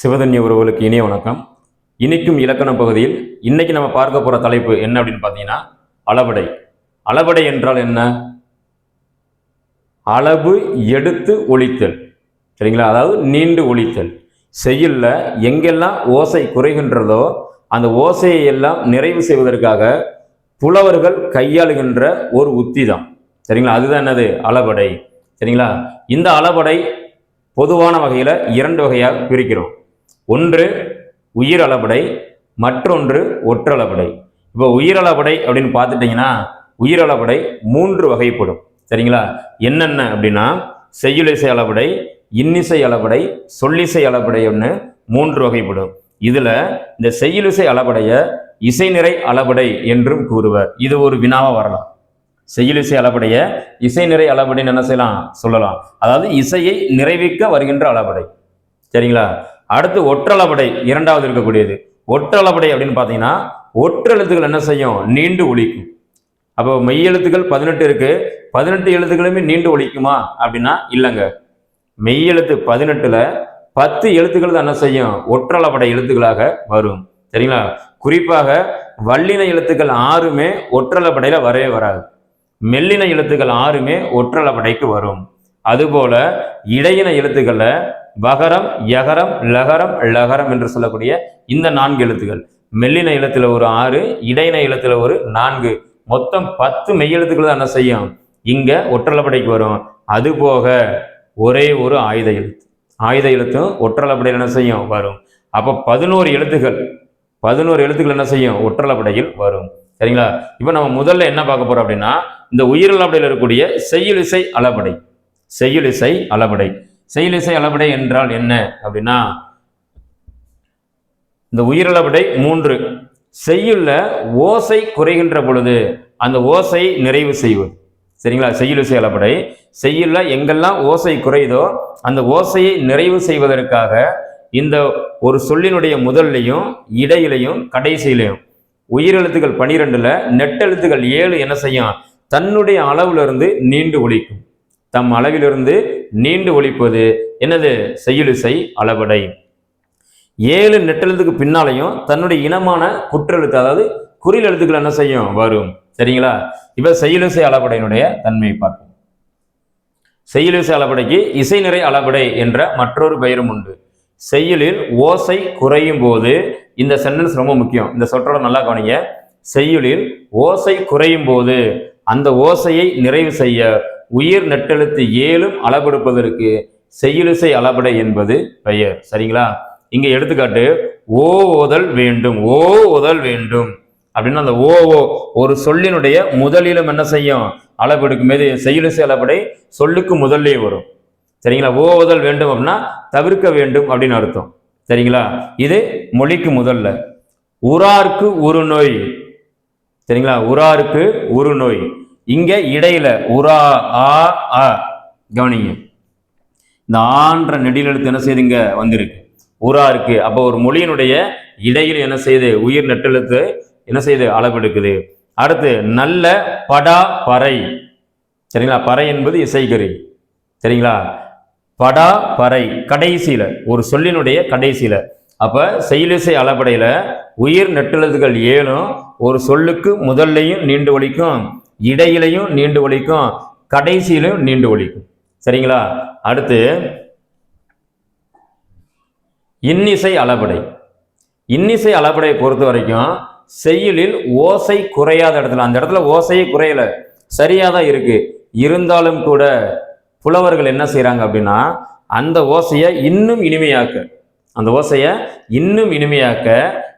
சிவதன்ய உறவுகளுக்கு இனிய வணக்கம். இன்னைக்கும் இலக்கண பகுதியில் இன்னைக்கு நம்ம பார்க்க போற தலைப்பு என்ன அப்படின்னு பார்த்தீங்கன்னா அளபடை அளபடை என்றால் என்ன? அளவு எடுத்து ஒழித்தல். சரிங்களா? அதாவது நீண்டு ஒழித்தல். செய்யல எங்கெல்லாம் ஓசை குறைகின்றதோ அந்த ஓசையை எல்லாம் நிறைவு செய்வதற்காக புலவர்கள் கையாளுகின்ற ஒரு உத்தி தான் சரிங்களா? அதுதான் என்னது? அளபடை சரிங்களா? இந்த அளபடை பொதுவான வகையில் இரண்டு வகையாக பிரிக்கிறோம். ஒன்று உயிர் அளபடை மற்றொன்று ஒற்றளபடை. இப்போ உயிரளபடை அப்படின்னு பார்த்துட்டிங்கன்னா உயிரளபடை மூன்று வகைப்படும். சரிங்களா? என்னென்ன அப்படின்னா செய்யுளிசை அளபடை இன்னிசை அளபடை சொல்லிசை அளபடை ஒன்று மூன்று வகைப்படும். இதில் இந்த செய்யுளிசை அளபடைய இசைநிறை அளபடை என்றும் கூறுவர். இது ஒரு வினாவாக வரலாம். செய்யுளிசை அளபடைய இசைநிறை அளபடைன்னு என்ன செய்யலாம்? சொல்லலாம். அதாவது இசையை நிறைவிக்க வருகின்ற அளபடை. சரிங்களா? அடுத்து ஒற்றளபடை இரண்டாவது இருக்கக்கூடியது. ஒற்றளபடை அப்படின்னு பார்த்தீங்கன்னா ஒற்றெழுத்துக்கள் என்ன செய்யும்? நீண்டு ஒழிக்கும் அப்போ மெய் எழுத்துக்கள் பதினெட்டு இருக்கு. பதினெட்டு எழுத்துக்களுமே நீண்டு ஒழிக்குமா அப்படின்னா இல்லைங்க. மெய் எழுத்து பதினெட்டுல பத்து எழுத்துக்கள் தான் என்ன செய்யும்? ஒற்றளபடை எழுத்துக்களாக வரும். சரிங்களா? குறிப்பாக வல்லின எழுத்துக்கள் ஆறுமே ஒற்றளபடையில வரவே வராது. மெல்லின எழுத்துக்கள் ஆறுமே ஒற்றளபடைக்கு வரும். அதுபோல இடையின எழுத்துக்கள்ல வகரம் யகரம் லகரம் லகரம் என்று சொல்லக்கூடிய இந்த நான்கு எழுத்துக்கள். மெல்லின எழுத்துல ஒரு ஆறு இடையின எழுத்துல ஒரு நான்கு. மொத்தம் பத்து மெய்யெழுத்துக்கள் தான் என்ன செய்யும்? இங்க ஒற்றலப்படைக்கு வரும். அதுபோக ஒரே ஒரு ஆயுத எழுத்து. ஆயுத எழுத்தும் ஒற்றலப்படையில் என்ன செய்யும்? வரும். அப்போ பதினோரு எழுத்துக்கள். பதினோரு எழுத்துக்கள் என்ன செய்யும்? ஒற்றலப்படையில் வரும். சரிங்களா? இப்போ நம்ம முதல்ல என்ன பார்க்க போறோம் அப்படின்னா இந்த உயிரளபடையில் இருக்கக்கூடிய செய்யுளிசை அளப்படை. செய்யுளிசை அளபடை. செயலிசை அளபடை என்றால் என்ன? அப்படின்னா இந்த உயிரளபடை மூன்று. செய்யுள்ள ஓசை குறைகின்ற பொழுது அந்த ஓசை நிறைவு செய்வது. சரிங்களா? செய்யுளிசை அளபடை. செய்யுள்ள எங்கெல்லாம் ஓசை குறையுதோ அந்த ஓசையை நிறைவு செய்வதற்காக இந்த ஒரு சொல்லினுடைய முதல்லையும் இடையிலையும் கடைசியிலையும் உயிரெழுத்துக்கள் பனிரெண்டுல நெட்டெழுத்துக்கள் ஏழு என்ன செய்யும்? தன்னுடைய அளவுல இருந்து நீண்டு ஒழிக்கும். தம் அளவிலிருந்து நீண்டு ஒழிப்பது என்னது? செய்யுளிசை அளபடை. ஏழு நெட்டெழுத்துக்கு பின்னாலையும் தன்னுடைய இனமான குற்றெழுத்து அதாவது குறில் எழுத்துக்கள் என்ன செய்யும்? வரும். சரிங்களா? இப்ப செய்யுளிசை அளபடையினுடைய தன்மையை பார்ப்போம். செய்யுளிசை அளபடைக்கு இசை நிறை அளபடை என்ற மற்றொரு பெயரும் உண்டு. செய்யுளில் ஓசை குறையும் போது இந்த சென்டென்ஸ் ரொம்ப முக்கியம். இந்த சொற்றோட நல்லா கவனிங்க. செய்யுளில் ஓசை குறையும் போது அந்த ஓசையை நிறைவு செய்ய உயிர் நெட்டெழுத்து ஏழும் அளபெடுப்பதற்கு செய்யுலிசை அளபடை என்பது பெயர். சரிங்களா? இங்க எடுத்துக்காட்டு ஓ ஓதல் வேண்டும் ஓ ஓதல் வேண்டும் அப்படின்னா அந்த ஓ ஓ ஒரு சொல்லினுடைய முதலிலும் என்ன செய்யும்? அளபெடுக்கும் போது செய்யுலிசை அளபடை சொல்லுக்கு முதல்லே வரும். சரிங்களா? ஓ ஓதல் வேண்டும் அப்படின்னா தவிர்க்க வேண்டும் அப்படின்னு அர்த்தம். சரிங்களா? இது மொழிக்கு முதல்ல. உரார்க்கு ஒரு நோய் சரிங்களா? உராருக்கு ஒரு நோய் இங்க இடையில உரா ஆ அ கவனிங்க. இந்த ஆன்ற நெடிலெழுத்து என்ன செய்யுது வந்திருக்கு? உரா இருக்கு. அப்போ ஒரு மொழியினுடைய இடையில் என்ன செய்யுது உயிர் நெட்டெழுத்து என்ன செய்யுது அளவெடுக்குது. அடுத்து நல்ல படா பறை. சரிங்களா? பறை என்பது இசைக்கருவி சரிங்களா? படா பறை. கடைசியில ஒரு சொல்லினுடைய கடைசியில. அப்ப செயலிசை அளபடையில உயிர் நெட்டெழுத்துகள் ஏழும் ஒரு சொல்லுக்கு முதல்லையும் நீண்டு ஒழிக்கும். இடையிலையும் நீண்டு ஒழிக்கும் கடைசியிலையும் நீண்டு ஒழிக்கும் சரிங்களா? அடுத்து இன்னிசை அளபடை. இன்னிசை அளபடையை பொறுத்த வரைக்கும் செய்யுளில் ஓசை குறையாத இடத்துல அந்த இடத்துல ஓசையே குறையல. சரியாக தான் இருக்கு. இருந்தாலும் கூட புலவர்கள் என்ன செய்கிறாங்க அப்படின்னா அந்த ஓசையை இன்னும் இனிமையாக்க அந்த ஓசையை இன்னும் இனிமையாக்க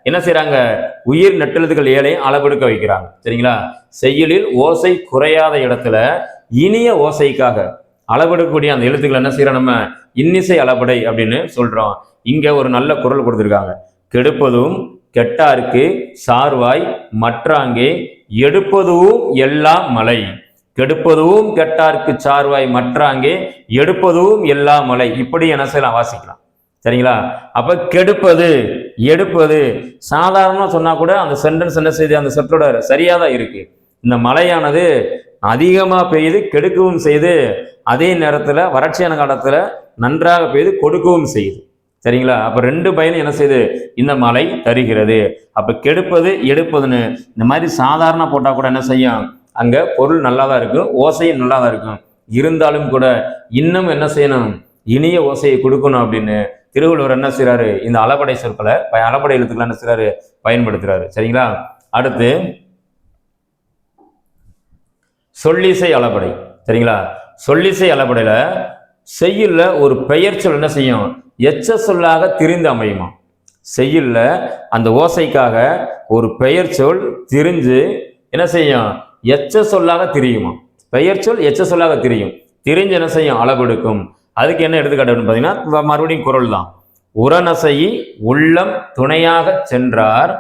என்ன செய்கிறாங்க உயிர் நெட்டெழுத்துக்கள் ஏழையும் அளவெடுக்க வைக்கிறாங்க. சரிங்களா? செய்யலில் ஓசை குறையாத இடத்துல இனிய ஓசைக்காக அளவெடுக்கக்கூடிய அந்த எழுத்துக்கள் என்ன செய்கிறோம் நம்ம? இன்னிசை அளபடை அப்படின்னு சொல்கிறோம் இங்கே ஒரு நல்ல குரல் கொடுத்துருக்காங்க. கெடுப்பதும் கெட்டார்க்கு சார்வாய் மற்றாங்கே எடுப்பதும் எல்லாம் மலை. கெடுப்பதும் கெட்டார்க்கு சார்வாய் மற்றாங்கே எடுப்பதும் எல்லா மலை. இப்படி என்ன செய்யலாம்? வாசிக்கலாம். சரிங்களா? அப்போ கெடுப்பது எடுப்பது. சாதாரணமாக சொன்னால் கூட அந்த சென்டென்ஸ் என்ன செய்து அந்த சொற்றோட சரியாக தான் இருக்குது இந்த மழையானது அதிகமாக பெய்யுது கெடுக்கவும் செய்து அதே நேரத்தில் வறட்சியான காலத்தில் நன்றாக பெய்து கொடுக்கவும் செய்யுது. சரிங்களா? அப்போ ரெண்டு பயனும் என்ன செய்யுது இந்த மலை தருகிறது. அப்போ கெடுப்பது எடுப்பதுன்னு. இந்த மாதிரி சாதாரண போட்டால் கூட என்ன செய்யும்? அங்கே பொருள் நல்லா தான் இருக்கும் ஓசையும் நல்லா தான் இருக்கும். இருந்தாலும் கூட இன்னும் என்ன செய்யணும்? இனிய ஓசையை கொடுக்கணும் அப்படின்னு திருவள்ளுவர் என்ன செய்கிறாரு இந்த அலப்படை சொற்களை ப- அளபடை எழுத்துக்களை என்ன செய்கிறாரு பயன்படுத்துகிறாரு சரிங்களா? அடுத்து சொல்லிசை அலப்படை சரிங்களா? சொல்லிசை அலப்படையில் செய்யுள்ள ஒரு பெயர் சொல் என்ன செய்யும்? எச்ச சொல்லாக திரிந்து அமையுமா? செய்யுள்ள அந்த ஓசைக்காக ஒரு பெயர் சொல் திரிஞ்சு என்ன செய்யும்? எச்ச சொல்லாக திரியுமா? பெயர் சொல் எச்ச சொல்லாக திரியும். திரிஞ்சு என்ன செய்யும்? அளவெடுக்கும். அதுக்கு என்ன எடுத்துக்காட்டு அப்படின்னு பார்த்தீங்கன்னா மறுபடியும் குரல் தான் உரநசையி உள்ளம் துணையாக சென்றார்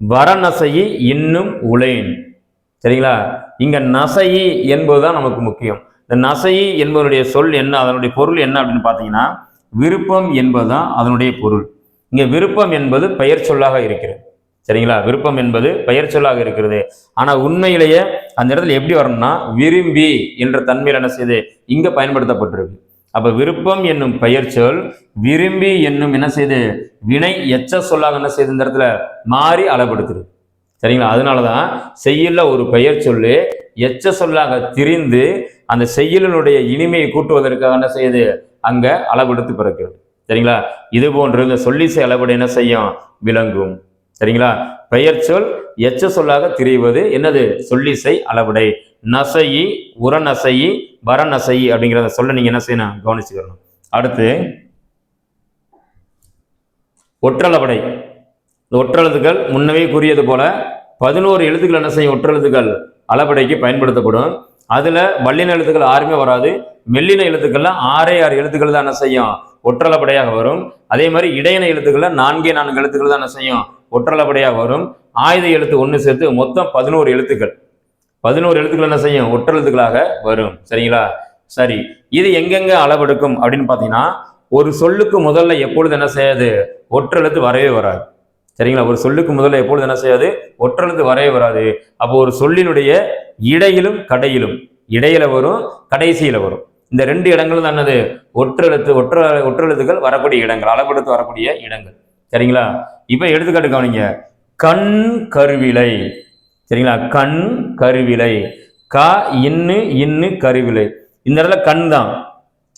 வரநசையி இன்னும் உலேன் சரிங்களா? இங்க நசையி என்பதுதான் நமக்கு முக்கியம். இந்த நசையி என்பதனுடைய சொல் என்ன அதனுடைய பொருள் என்ன அப்படின்னு பார்த்தீங்கன்னா விருப்பம் என்பதுதான் அதனுடைய பொருள். இங்க விருப்பம் என்பது பெயர் சொல்லாக இருக்கிறது. சரிங்களா? விருப்பம் என்பது பெயர் சொல்லாக இருக்கிறது. ஆனா உண்மையிலேயே அந்த இடத்துல எப்படி வரணும்னா விரும்பி என்ற தன்மையில் என்ன செய்யுது இங்க பயன்படுத்தப்பட்டிருக்கு. அப்போ விருப்பம் என்னும் பெயர் சொல் விரும்பி என்னும் என்ன செய்து வினை எச்ச சொல்லாக என்ன செய்து இந்த இடத்துல மாறி அளபடுத்துது சரிங்களா? அதனால தான் செய்யுள்ள ஒரு பெயர் சொல்லு எச்ச சொல்லாக திரிந்து அந்த செய்யுளினுடைய இனிமையை கூட்டுவதற்காக என்ன செய்யுது? அங்கே அளவெடுத்து பிறக்கிறது. சரிங்களா? இது போன்று இந்த சொல்லிசை அளவீடு என்ன செய்யும்? விளங்கும். சரிங்களா? பெயர் சொல் எச்ச சொல்லாக திரிவது என்னது? சொல்லிசை அளவடை. நசையி உரநசையி வரநசையி அப்படிங்கிறத சொல்ல நீங்கள் என்ன செய்யணும்? கவனிச்சுக்கணும் அடுத்து ஒற்றளபடை இந்த ஒற்றெழுத்துக்கள் முன்னவே கூறியது போல பதினோரு எழுத்துக்கள் என்ன செய்யும்? ஒற்றெழுத்துக்கள் அளபடைக்கு பயன்படுத்தப்படும். அதில் வல்லின எழுத்துக்கள் யாருமே வராது. மெல்லின எழுத்துக்கள்ல ஆறே ஆறு எழுத்துக்கள் தான் என்ன செய்யும்? ஒற்றளபடையாக வரும். அதே மாதிரி இடையின எழுத்துக்கள்ல நான்கே நான்கு எழுத்துக்கள் தான் என்ன செய்யும்? ஒற்றளபடையாக வரும். ஆயுத எழுத்து ஒன்று சேர்த்து மொத்தம் பதினோரு எழுத்துக்கள். பதினோரு எழுத்துக்கள் என்ன செய்யும்? ஒற்றெழுத்துக்களாக வரும். சரிங்களா? சரி. இது எங்கெங்க அளவெடுக்கும் அப்படின்னு பார்த்தீங்கன்னா ஒரு சொல்லுக்கு முதல்ல எப்பொழுது என்ன செய்யாது? ஒற்றெழுத்து வரவே வராது. சரிங்களா? ஒரு சொல்லுக்கு முதல்ல எப்பொழுது என்ன செய்யாது? ஒற்றெழுத்து வரவே வராது. அப்போ ஒரு சொல்லினுடைய இடையிலும் கடையிலும் இடையில வரும் கடைசியில வரும். இந்த ரெண்டு இடங்களும் தான் என்னது? ஒற்றெழுத்து ஒற்ற ஒற்றெழுத்துக்கள் வரக்கூடிய இடங்கள் அளவெடுத்து வரக்கூடிய இடங்கள். சரிங்களா? இப்போ எடுத்துக்காட்டு கவனிங்க. கண் கருவிலை. சரிங்களா? கண் கருவிலை. க இன்னு இன்னு கருவிலை. இந்த இடத்துல கண் தான்.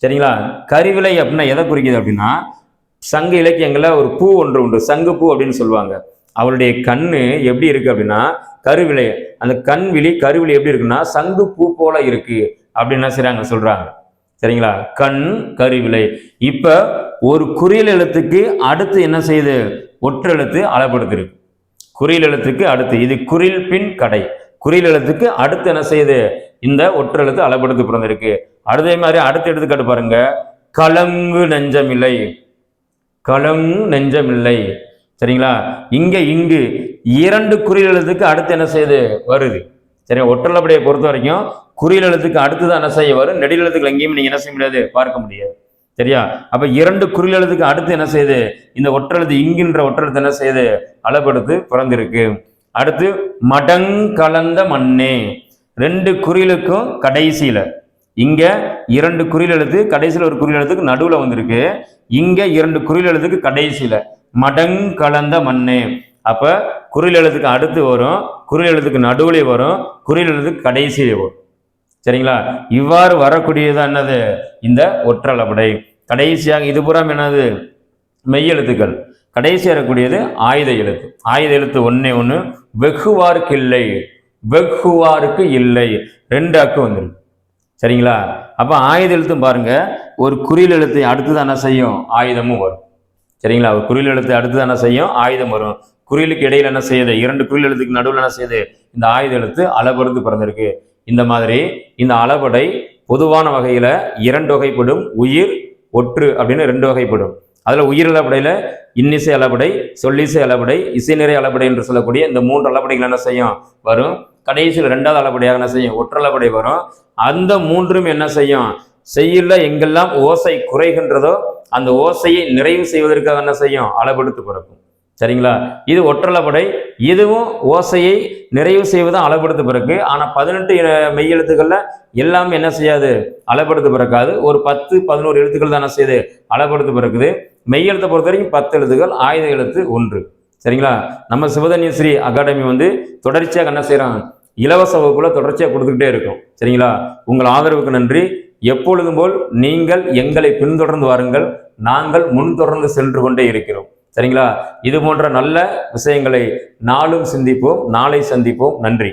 சரிங்களா? கருவிலை அப்படின்னா எதை குறிக்குது அப்படின்னா சங்க இலக்கியங்களில் ஒரு பூ ஒன்று உண்டு. சங்கு பூ அப்படின்னு சொல்லுவாங்க. அவளுடைய கண்ணு எப்படி இருக்கு அப்படின்னா கருவிலை. அந்த கண் விழி கருவிழி எப்படி இருக்குன்னா சங்கு பூ போல இருக்கு அப்படின்னு செய்கிறாங்க செய்றாங்க சொல்றாங்க. சரிங்களா? கண் கருவிலை. இப்ப ஒரு குறியல் எழுத்துக்கு அடுத்து என்ன செய்யுது? ஒற்றெழுத்து அளப்படுத்திருக்கு. குறியல் எழுத்துக்கு அடுத்து. இது குறில் பின் கடை. குறியில் எழுத்துக்கு அடுத்து என்ன செய்யுது? இந்த ஒற்றெழுத்து அளப்படுத்து பிறந்திருக்கு. அதே மாதிரி அடுத்த எடுத்துக்காட்டு பாருங்க. கலங்கு நெஞ்சமில்லை. கலங்கு நெஞ்சமில்லை. சரிங்களா? இங்க இங்கு இரண்டு குறியில் எழுத்துக்கு அடுத்து என்ன செய்யுது? வருது. சரி ஒற்றலப்படியை பொறுத்த வரைக்கும் குறியில் எழுத்துக்கு அடுத்து தான் என்ன செய்ய வரும்? நெடில் எழுத்துக்கள் எங்கேயும் நீங்க என்ன செய்ய முடியாது? பார்க்க முடியாது. சரியா? அப்ப இரண்டு குறியில் எழுத்துக்கு அடுத்து என்ன செய்யுது? இந்த ஒற்றெழுத்து இங்குன்ற ஒற்றெழுத்து என்ன செய்யுது? அளபெடுத்து பிறந்திருக்கு. அடுத்து மடங் கலந்த மண்ணே. ரெண்டு குறிலுக்கும் கடைசியில. இங்க இரண்டு குறியில் எழுத்து கடைசியில் ஒரு குறில் எழுத்துக்கு நடுவில் வந்திருக்கு. இங்க இரண்டு குறியில் எழுத்துக்கு கடைசியில. மடங் கலந்த மண்ணே. அப்ப குறில் எழுத்துக்கு அடுத்து வரும் குறியல் எழுத்துக்கு நடுவில் வரும் குறியில் எழுத்துக்கு கடைசியிலே வரும். சரிங்களா? இவ்வாறு வரக்கூடியது என்னது? இந்த ஒற்றளபடை கடைசியாக இது புறம் என்னது? மெய்யெழுத்துக்கள் கடைசி வரக்கூடியது ஆயுத எழுத்து. ஆயுத எழுத்து ஒண்ணே ஒன்று வெகுவாருக்கு இல்லை வெகுவாருக்கு இல்லை ரெண்டு அக்கு வந்துடும் சரிங்களா? அப்போ ஆயுத எழுத்தும் பாருங்க ஒரு குறியல் எழுத்தை அடுத்து என்ன செய்யும்? ஆயுதமும் வரும். சரிங்களா? ஒரு குறியல் எழுத்து அடுத்து என்ன செய்யும்? ஆயுதம் வரும். குறியலுக்கு இடையில என்ன செய்யுது? இரண்டு குறியில் எழுத்துக்கு நடுவில் என்ன செய்யுது? இந்த ஆயுத எழுத்து அளபடுத்து பிறந்திருக்கு. இந்த மாதிரி இந்த அளபடை பொதுவான வகையில இரண்டு வகைப்படும். உயிர் ஒற்று அப்படின்னு ரெண்டு வகைப்படும். அதில் உயிர் அளபடையில் இன்னிசை அளபடை சொல்லிசை அளபடை இசைநிறை அளபடை என்று சொல்லக்கூடிய இந்த மூன்று அளபடைகள் என்ன செய்யும்? வரும். கடைசியில் ரெண்டாவது அளபடியாக என்ன செய்யும்? ஒற்றளபடை வரும். அந்த மூன்றும் என்ன செய்யும்? செய்யுள்ள எங்கெல்லாம் ஓசை குறைகின்றதோ அந்த ஓசையை நிறைவு செய்வதற்காக என்ன செய்யும்? அளபெடுத்து பிறக்கும். சரிங்களா? இது ஒற்றளபடை இதுவும் ஓசையை நிறைவு செய்வதும் அளபெடுத்து பிறகு ஆனால் பதினெட்டு மெய் எழுத்துக்களில் எல்லாமே என்ன செய்யாது? அளபெடுத்து பிறக்காது. ஒரு பத்து பதினோரு எழுத்துக்கள் தான் என்ன செய்யுது? அளபெடுத்து பிறக்குது. மெய்யெழுத்தை பொறுத்த வரைக்கும் பத்து எழுத்துகள் ஆயுத எழுத்து ஒன்று. சரிங்களா? நம்ம சிவதன்யஸ்ரீ அகாடமி வந்து தொடர்ச்சியாக என்ன செய்கிறோம் இலவச வகுப்புல தொடர்ச்சியாக கொடுத்துக்கிட்டே இருக்கும். சரிங்களா? உங்கள் ஆதரவுக்கு நன்றி. எப்பொழுதும் போல் நீங்கள் எங்களை பின்தொடர்ந்து வாருங்கள். நாங்கள் முன் தொடர்ந்து சென்று கொண்டே இருக்கிறோம். சரிங்களா? இது போன்ற நல்ல விஷயங்களை நாளும் சிந்திப்போம் நாளை சந்திப்போம். நன்றி.